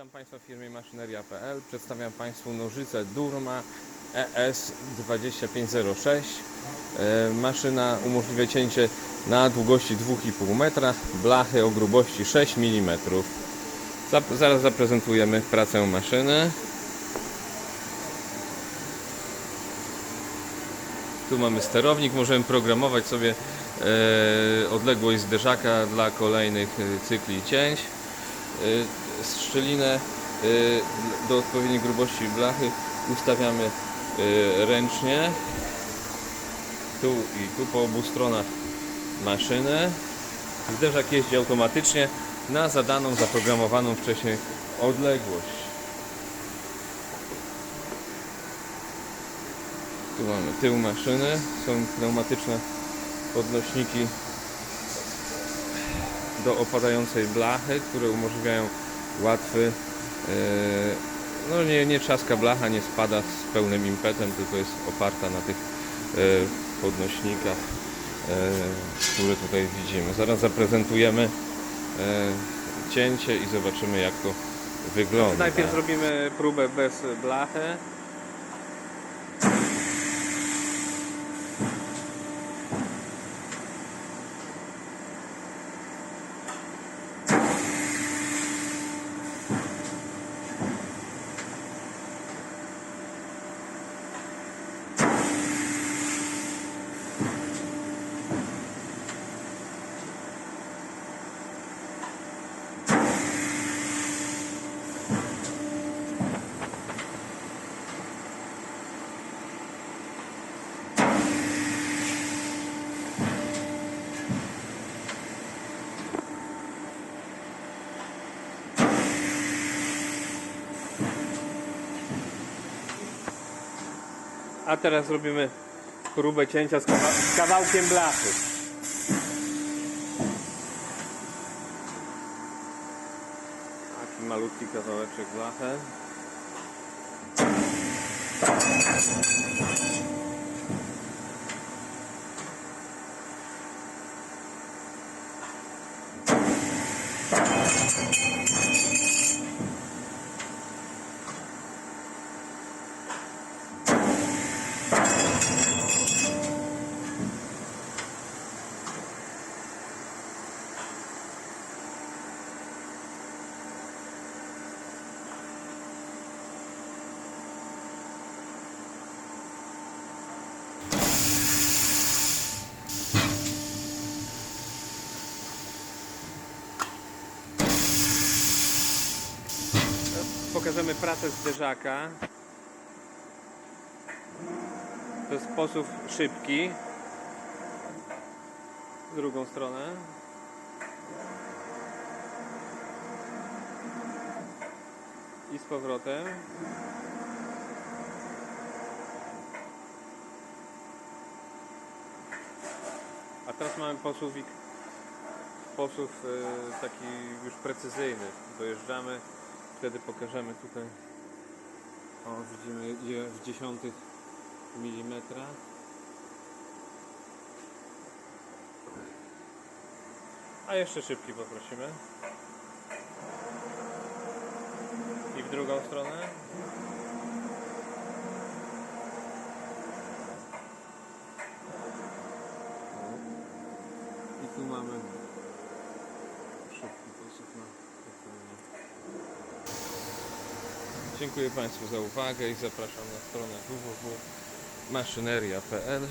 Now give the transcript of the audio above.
Witam Państwa w firmie maszyneria.pl. Przedstawiam Państwu nożycę Durma E ES2506. E, Maszyna umożliwia cięcie na długości 2,5 metra, blachy o grubości 6 mm. Zaraz zaprezentujemy pracę maszyny. Tu mamy sterownik, możemy programować sobie e, odległość zderzaka dla kolejnych e, cykli cięć. Szczelinę e, do odpowiedniej grubości blachy ustawiamy e, ręcznie. Tu i tu po obu stronach maszyny. Zderzak jeździ automatycznie na zadaną, zaprogramowaną wcześniej odległość. Tu mamy tył maszyny, są pneumatyczne podnośniki do opadającej blachy, które umożliwiają łatwy, e, no nie, nie trzaska blacha, nie spada z pełnym impetem, tylko jest oparta na tych e, podnośnikach, e, które tutaj widzimy. Zaraz zaprezentujemy cięcie i zobaczymy jak to wygląda. Najpierw zrobimy próbę bez blachy. A teraz zrobimy próbę cięcia z kawałkiem blachy. Taki malutki kawałeczek blachy. Pokażemy pracę zderzaka. To jest sposób szybki. Drugą stronę. I z powrotem. A teraz mamy posuwik sposób e, taki już precyzyjny. Dojeżdżamy, wtedy pokażemy tutaj. O, widzimy w dziesiątych milimetra. A jeszcze szybki poprosimy. I w drugą stronę. I tu mamy szybki sposób na wykonanie. Dziękuję Państwu za uwagę i zapraszam na stronę www.maszyneria.pl